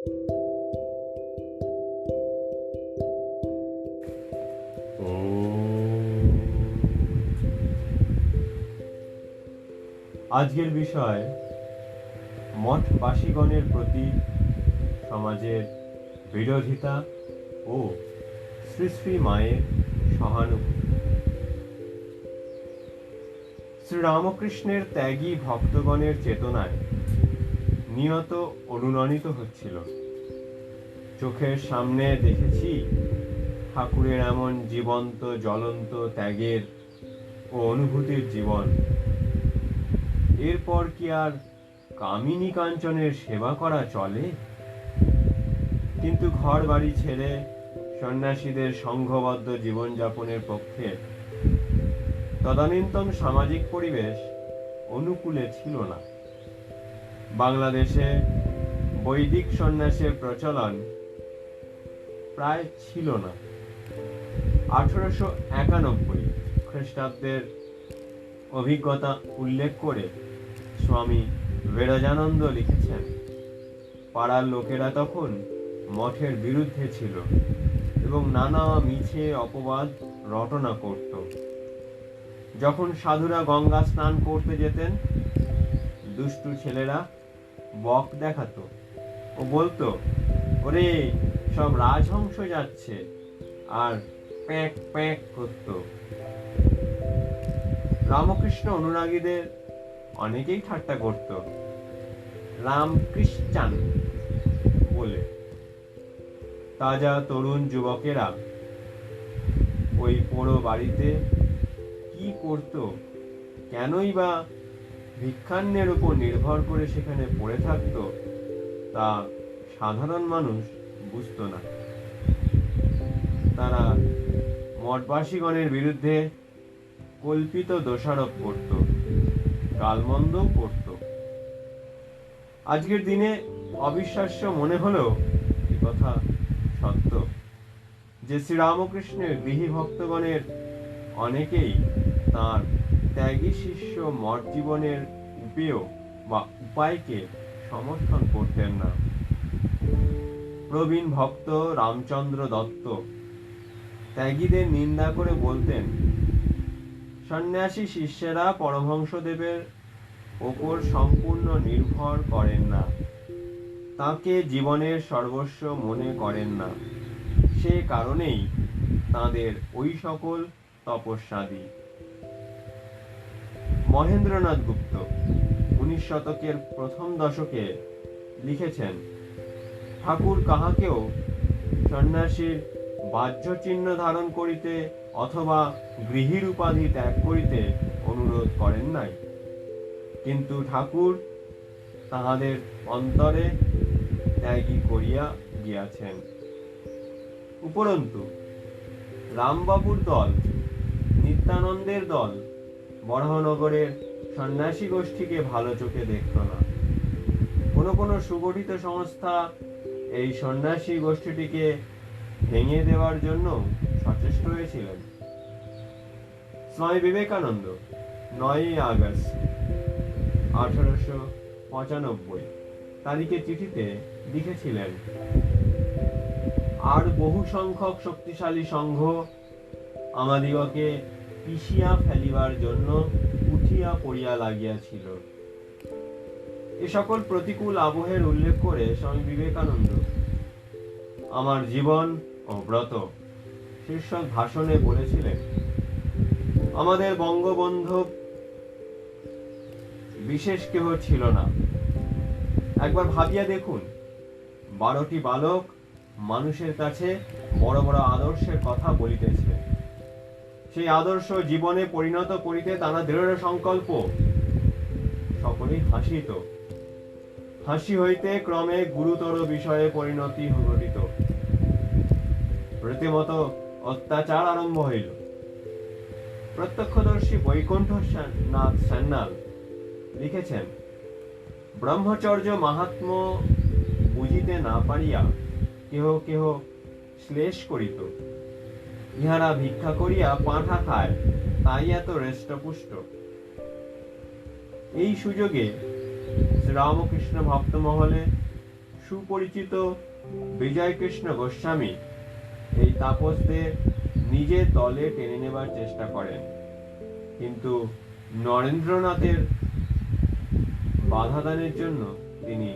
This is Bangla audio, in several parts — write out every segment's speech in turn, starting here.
আজকের বিষয়, মঠবাসীগণের প্রতি সমাজের বিরোধিতা ও শ্রী শ্রী মায়ের সহানুভূতি। শ্রীরামকৃষ্ণের ত্যাগী ভক্তগণের চেতনায় নিয়ত অনুরণিত হচ্ছিল। চোখের সামনে দেখেছি ঠাকুরের এমন জীবন্ত, জ্বলন্ত ত্যাগের ও অনুভূতির জীবন। এরপর কি আর কামিনী কাঞ্চনের সেবা করা চলে? কিন্তু ঘর বাড়ি ছেড়ে সন্ন্যাসীদের সংঘবদ্ধ জীবনযাপনের পক্ষে তদানীন্তন সামাজিক পরিবেশ অনুকূলে ছিল না। বাংলাদেশে বৈদিক সন্ন্যাসের প্রচলন প্রায় ছিল না। আঠারোশো একানব্বই খ্রিস্টাব্দের অভিজ্ঞতা উল্লেখ করে স্বামী বেরজানন্দ লিখেছেন, পাড়ার লোকেরা তখন মঠের বিরুদ্ধে ছিল এবং নানা মিছে অপবাদ রটনা করত। যখন সাধুরা গঙ্গা স্নান করতে যেতেন, দুষ্টু ছেলেরা বক দেখাতো। ও বলতো, ওরে, সব রাজহংস যাচ্ছে। আর প্যাঁক প্যাঁক করতো। রামকৃষ্ণ অনুরাগীদের অনেকেই ঠাট্টা করত। রামকৃষ্ণান বলে, তাজা তরুণ যুবকেরা, ওই পোড়ো বাড়িতে কি করত? কেনই বা ভিক্ষান্নের উপর নির্ভর করে সেখানে পড়ে থাকতো, তা সাধারণ মানুষ বুঝতো না। তারা মঠবাসীগণের বিরুদ্ধে কল্পিত দোষারোপ করত গালমন্দ করত। আজকের দিনে অবিশ্বাস্য মনে হলেও এ কথা সত্য যে শ্রীরামকৃষ্ণের গৃহী ভক্তগণের অনেকেই তার ত্যাগী শিষ্য মঠ জীবনের উপায় বা উপায়কে সমর্থন করতেন না। প্রবীণ ভক্ত রামচন্দ্র দত্ত ত্যাগীদের নিন্দা করে বলতেন, সন্ন্যাসী শিষ্যেরা পরমহংসদেবের ওপর সম্পূর্ণ নির্ভর করেন না। তাকে জীবনের সর্বস্ব মনে করেন না। সে কারণেই তাদের ওই সকল তপস্যাদি। মহেন্দ্রনাথ গুপ্ত উনিশ শতকের প্রথম দশকে লিখেছেন, ঠাকুর কাহাকেও সন্ন্যাসীর বাহ্য চিহ্ন ধারণ করিতে অথবা গৃহীর উপাধি ত্যাগ করিতে অনুরোধ করেন নাই। কিন্তু ঠাকুর তাহাদের অন্তরে ত্যাগী করিয়া গিয়াছেন। উপরন্তু, রামবাবুর দল, নিত্যানন্দের দল বরাহনগরের সন্ন্যাসী গোষ্ঠীকে ভালো চোখে দেখত না। কোনো কোনো সুগঠিত সংস্থা এই সন্ন্যাসী গোষ্ঠীটিকে ভেঙে দেওয়ার জন্য সচেষ্ট হয়েছিলেন। স্বামী বিবেকানন্দ, নয়ই আগস্ট, আঠারোশো পঁচানব্বই, তারিখে চিঠিতে লিখেছিলেন, আর বহু সংখ্যক শক্তিশালী সংঘ আমাদিগকে পিষিয়া ফেলিবার জন্য উঠিয়া পড়িয়া লাগিয়াছিল। এ সকল প্রতিকূল আবহের উল্লেখ করে স্বামী বিবেকানন্দ, আমার জীবন ও ব্রত শীর্ষক ভাষণে বলেছিলেন, আমাদের বঙ্গবন্ধু বিশেষ কেহ ছিল না। একবার ভাবিয়া দেখুন, বারোটি বালক মানুষের কাছে বড় বড় আদর্শের কথা বলিতেছে। সেই আদর্শ জীবনে পরিণত করিতে তারা দৃঢ় সংকল্প। সকলেই হাসিত। হাসি হইতে ক্রমে গুরুতর বিষয়ে পরিণতি ঘটিত। রীতিমতো অত্যাচার আরম্ভ হইল। প্রত্যক্ষদর্শী বৈকুণ্ঠ নাথ সান্যাল লিখেছেন, ব্রহ্মচর্য মাহাত্ম বুঝিতে না পারিয়া কেহ কেহ শ্লেষ করিত। ইহারা ভিক্ষা করিয়া পাঁঠা খায়, তাই এত হৃষ্টপুষ্ট এই সুযোগে শ্রীরামকৃষ্ণ ভক্ত মহলে সুপরিচিত বিজয়কৃষ্ণ গোস্বামী এই তাপসদের নিজের দলে টেনে নেবার চেষ্টা করেন। কিন্তু নরেন্দ্রনাথের বাধাদানের জন্য তিনি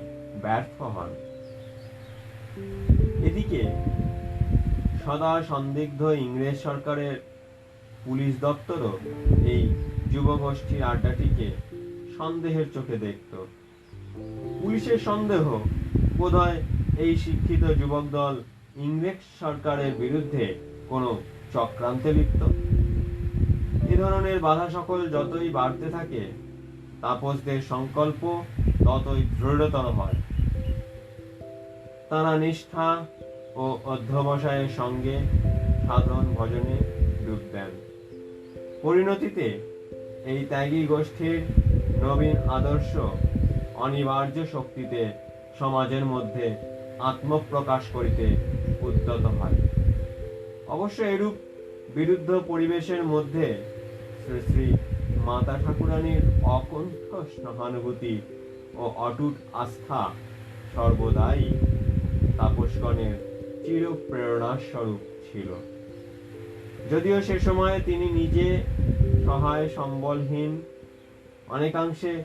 ব্যর্থ হন। এদিকে সদা সন্দিগ্ধ ইংরেজ সরকারের পুলিশ দপ্তরও এই যুবগোষ্ঠীর আড্ডাটিকে সন্দেহের চোখে দেখত। পুলিশের সন্দেহ বোধহয় এই শিক্ষিত যুবক দল ইংরেজ সরকারের বিরুদ্ধে কোনো চক্রান্তে লিপ্ত। এ ধরনের বাধা সকল যতই বাড়তে থাকে, তাপসদের সংকল্প ততই দৃঢ়তর হয়। তারা নিষ্ঠা ও অধ্যবসায়ের সঙ্গে সাধন ভজনে ডুব দেন। পরিণতিতে এই ত্যাগী গোষ্ঠীর নবীন আদর্শ অনিবার্য শক্তিতে সমাজের মধ্যে আত্মপ্রকাশ করিতে উদ্যত হয়। অবশ্য এরূপ বিরুদ্ধ পরিবেশের মধ্যে শ্রী শ্রী মাতা ঠাকুরানীর অকণ্ঠ সহানুভূতি ও অটুট আস্থা সর্বদাই তাপসগণের চির প্রেরণার স্বরূপ ছিল। যদিও সে সময়ে তিনি নিজে সহায় সম্বলহীন, অনেকাংশে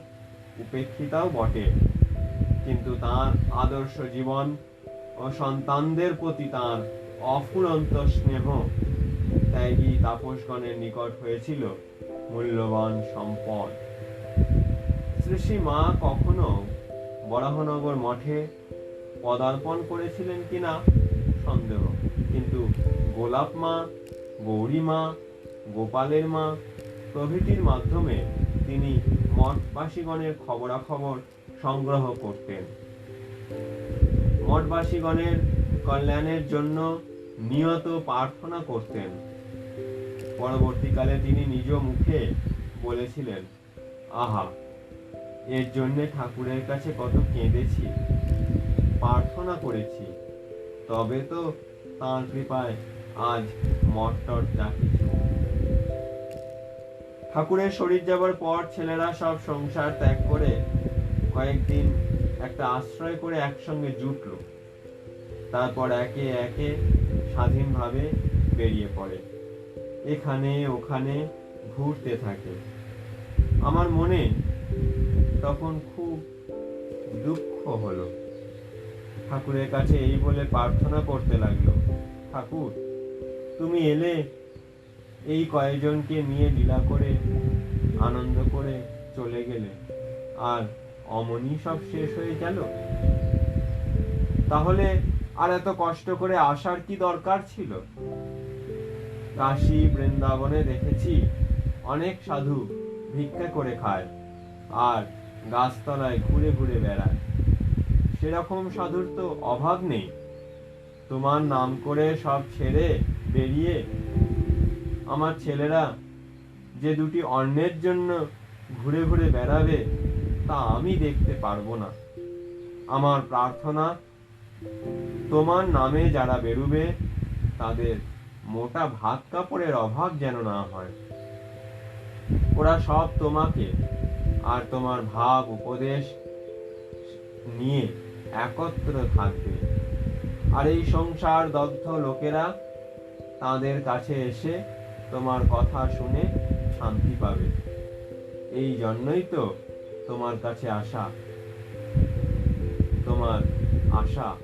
উপেক্ষিতাও বটে। কিন্তু তার আদর্শ জীবন ও সন্তানদের প্রতি তার অফুরন্ত স্নেহ ত্যাগী তাপসগণের নিকট হয়েছিল মূল্যবান সম্পদ। শ্রী মা কখনো বরাহনগর মঠে পদার্পণ করেছিলেন কিনা সন্দেহ। কিন্তু গোলাপ মা, গৌরী মা, গোপালের মা প্রভৃতির মাধ্যমে তিনি মঠবাসীগণের খবরাখবর সংগ্রহ করতেন। মঠবাসীগণের কল্যাণের জন্য নিয়ত প্রার্থনা করতেন। পরবর্তীকালে তিনি নিজ মুখে বলেছিলেন, আহা, এর জন্যে ঠাকুরের কাছে কত কেঁদেছি, প্রার্থনা করেছি। তবে তো তাঁর কৃপায় আজ মটটর যা কিছু। ঠাকুরের শরীর যাবার পর ছেলেরা সব সংসার ত্যাগ করে কয়েকদিন একটা আশ্রয় করে একসঙ্গে জুটলো। তারপর একে একে স্বাধীনভাবে বেরিয়ে পড়ে। এখানে ওখানে ঘুরতে থাকে। আমার মনে তখন খুব দুঃখ হলো। ঠাকুরের কাছে এই বলে প্রার্থনা করতে লাগল। ঠাকুর, তুমি এলে, এই কয়েকজনকে নিয়ে লীলা করে, আনন্দ করে চলে গেলে। আর অমনি সব শেষ হয়ে গেল? তাহলে আর এত কষ্ট করে আসার কি দরকার ছিল? কাশী বৃন্দাবনে দেখেছি অনেক সাধু ভিক্ষা করে খায়, আর গাছতলায় ঘুরে ঘুরে বেড়ায়। সেরকম সাধুর তো অভাব নেই। তোমার নাম করে সব ছেড়ে বেরিয়ে আমার ছেলেরা যে দুটি অন্যের জন্য ঘুরে ঘুরে বেড়াবে, তা আমি দেখতে পারব না। আমার প্রার্থনা, তোমার নামে যারা বেরুবে, তাদের মোটা ভাত কাপড়ের অভাব যেন না হয়। ওরা সব তোমাকে আর তোমার ভাব উপদেশ নিয়ে একত্র থাকবে। আর এই সংসার দগ্ধ লোকেরা তাদের কাছে এসে তোমার কথা শুনে শান্তি পাবে। এই জন্যই তো তোমার কাছে আসা। তোমার আশা।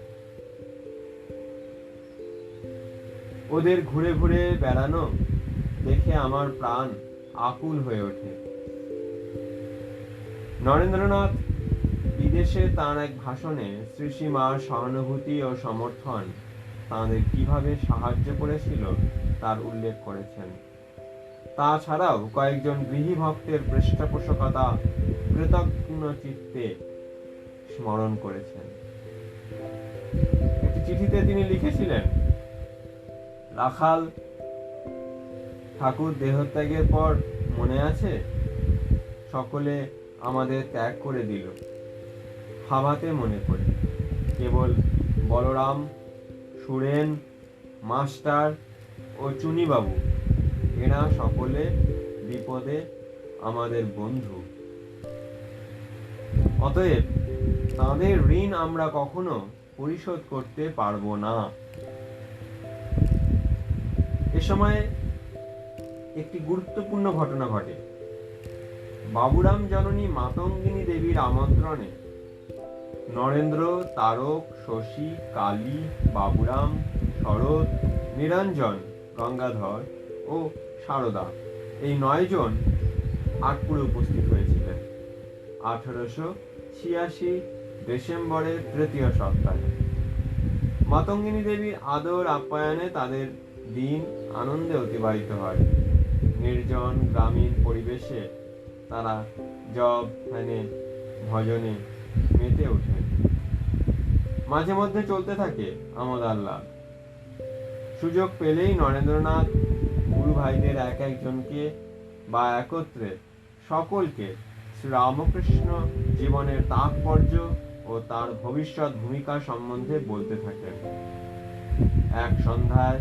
ওদের ঘুরে ঘুরে বেড়ানো দেখে আমার প্রাণ আকুল হয়ে ওঠে। নরেন্দ্রনাথ বিদেশে তার এক ভাষণে শ্রী শ্রীমার সহানুভূতি ও সমর্থন তাঁদের কীভাবে সাহায্য করেছিল তার উল্লেখ করেছেন। তাছাড়াও কয়েকজন গৃহী ভক্তের পৃষ্ঠপোষকতা কৃতজ্ঞ চিত্তে স্মরণ করেছেন। একটি চিঠিতে তিনি লিখেছিলেন, রাখাল, ঠাকুর দেহত্যাগের পর মনে আছে? সকলে আমাদের ত্যাগ করে দিল। হাবাতে মনে পড়ে কেবল বলরাম, সুরেন, মাস্টার ও চুনিবাবু, এরা সকলে বিপদে আমাদের বন্ধু। অতএব তাদের ঋণ আমরা কখনো পরিশোধ করতে পারব না। এ সময় একটি গুরুত্বপূর্ণ ঘটনা ঘটে। বাবুরাম জননী মাতঙ্গিনী দেবীর আমন্ত্রণে নরেন্দ্র, তারক, শশী, কালী, বাবুরাম, শরৎ, নিরঞ্জন, গঙ্গাধর ও সারদা। এই নয়জন আটপুরে উপস্থিত হয়েছিলেন। আঠারোশো ছিয়াশি ডিসেম্বরের তৃতীয় সপ্তাহে। মাতঙ্গিনী দেবীর আদর আপ্যায়নে তাদের দিন আনন্দে অতিবাহিত হয়। নির্জন গ্রামীণ পরিবেশে তারা জব ধ্যানে, ভজনে মেতে ওঠেন মাঝে মধ্যে চলতে থাকে আমদ আল্লাহ সুযোগ পেলেই নরেন্দ্রনাথ গুরু ভাইদের এক একজনকে বা একত্রে সকলকে শ্রীরামকৃষ্ণ জীবনের তাৎপর্য ও তার ভবিষ্যৎ ভূমিকা সম্বন্ধে বলতে থাকেন। এক সন্ধ্যায়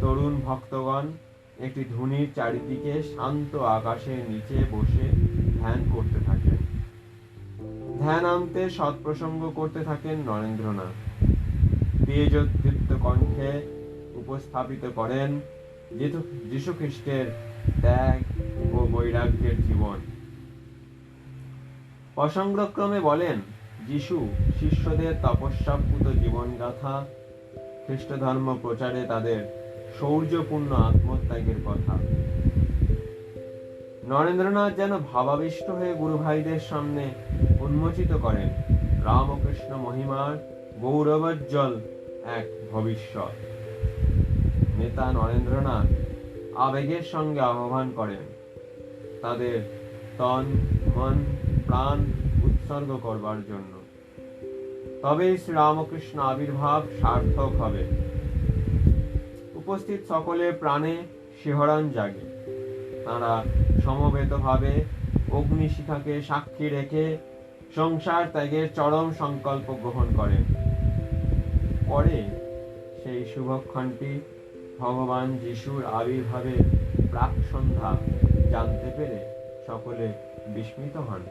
তরুণ ভক্তগণ একটি ধুনির চারিদিকে শান্ত আকাশের নিচে বসে ধ্যান করতে থাকেন ধ্যান আনতে সৎপ্রসঙ্গ করতে থাকেন নরেন্দ্রনাথ। তেজোদ্দীপ্ত কণ্ঠে উপস্থাপিত করেন যীশু খ্রিস্টের ত্যাগ ও বৈরাগ্যের জীবন। প্রসঙ্গক্রমে বলেন, যিশু শিষ্যদের তপস্যাপ্লুত জীবনগাথা খ্রিস্ট ধর্ম প্রচারে তাদের শৌর্যপূর্ণ আত্মত্যাগের কথা। নরেন্দ্রনাথ যেন ভাবাবিষ্ট হয়ে গুরু ভাইদের সামনে উন্মোচিত করেন। রামকৃষ্ণ মহিমার গৌরবোজ্জ্বল এক ভবিষ্যৎ। নেতা নরেন্দ্রনাথ আবেগের সঙ্গে আহ্বান করেন, তাদের তন, মন, প্রাণ উৎসর্গ করবার জন্য। তবেই শ্রীরামকৃষ্ণ আবির্ভাব সার্থক হবে। উপস্থিত সকলের প্রাণে শিহরণ জাগে। তারা সমবেতভাবে অগ্নিশিখাকে সাক্ষী রেখে সংসার ত্যাগের চরম সংকল্প গ্রহণ করেন পরে সেই শুভক্ষণটি ভগবান যিশুর আবির্ভাবের প্রাক সন্ধ্যা জানতে পেরে সকলে বিস্মিত হন।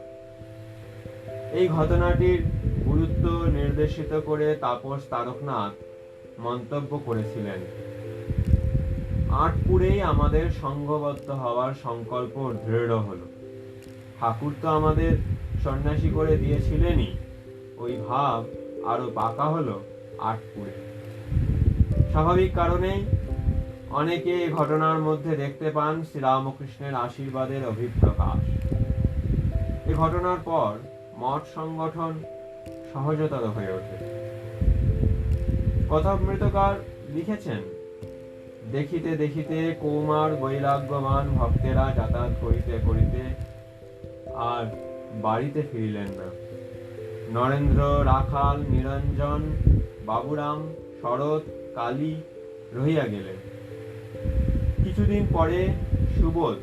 এই ঘটনাটির গুরুত্ব নির্দেশিত করে তাপস তারকনাথ মন্তব্য করেছিলেন। আটপুরেই আমাদের সংঘবদ্ধ হওয়ার সংকল্প দৃঢ় হলো। ঠাকুর তো আমাদের সন্ন্যাসী করে দিয়েছিলেনই। ওই ভাব আরও পাকা হলো আটপুরে স্বাভাবিক কারণেই অনেকে এই ঘটনার মধ্যে দেখতে পান শ্রীরামকৃষ্ণের আশীর্বাদের অভিপ্রকাশ। এ ঘটনার পর মঠ সংগঠন সহজতর হয়ে ওঠে। কথামৃতকার লিখেছেন, দেখিতে দেখিতে কৌমার বৈরাগ্যমান ভক্তেরা যাতায়াত করিতে করিতে আর বাড়িতে ফিরিলেন না। নরেন্দ্র, রাখাল, নিরঞ্জন, বাবুরাম, শরৎ, কালী রহিয়া গেলেন। কিছুদিন পরে সুবোধ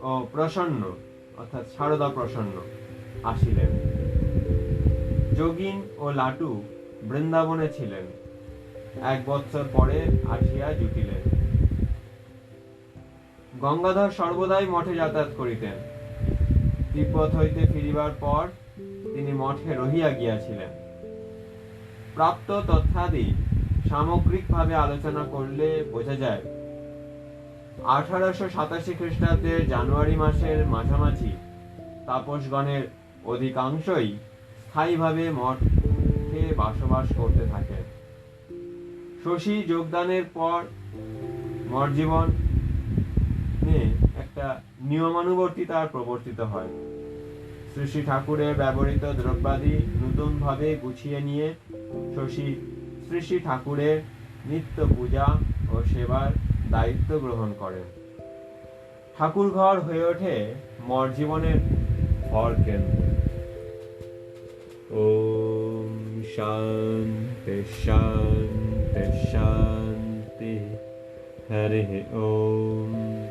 ও প্রসন্ন, অর্থাৎ সারদা প্রসন্ন, আসিলেন। যোগিন ও লাটু বৃন্দাবনে ছিলেন। এক বৎসর পরে আসিয়া জুটিলেন। গঙ্গাধর সর্বদাই মঠে যাতায়াত করিতেন। তিব্বত হইতে ফিরিবার পর তিনি মঠে রহিয়া গিয়াছিলেন। প্রাপ্ত তথ্যাদি সামগ্রিকভাবে আলোচনা করলে বোঝা যায়, আঠারোশো সাতাশি খ্রিস্টাব্দের জানুয়ারি মাসের মাঝামাঝি তাপসগণের অধিকাংশই স্থায়ীভাবে মঠে বসবাস করতে থাকে শশী যোগদানের পর মঠ জীবন একটা নিয়মানুবর্তিতা প্রবর্তিত হয়। শ্রী শ্রী ঠাকুরের ব্যবহৃত দ্রব্যাদি নতুনভাবে গুছিয়ে নিয়ে শশী শ্রী শ্রী ঠাকুরের নিত্য পূজা ও সেবার দায়িত্ব গ্রহণ করেন। ঠাকুর ঘর হয়ে ওঠে মর জীবনের ভর কেন্দ্র। ওম শান্তি শান্তি শান্তি। হরি, ওম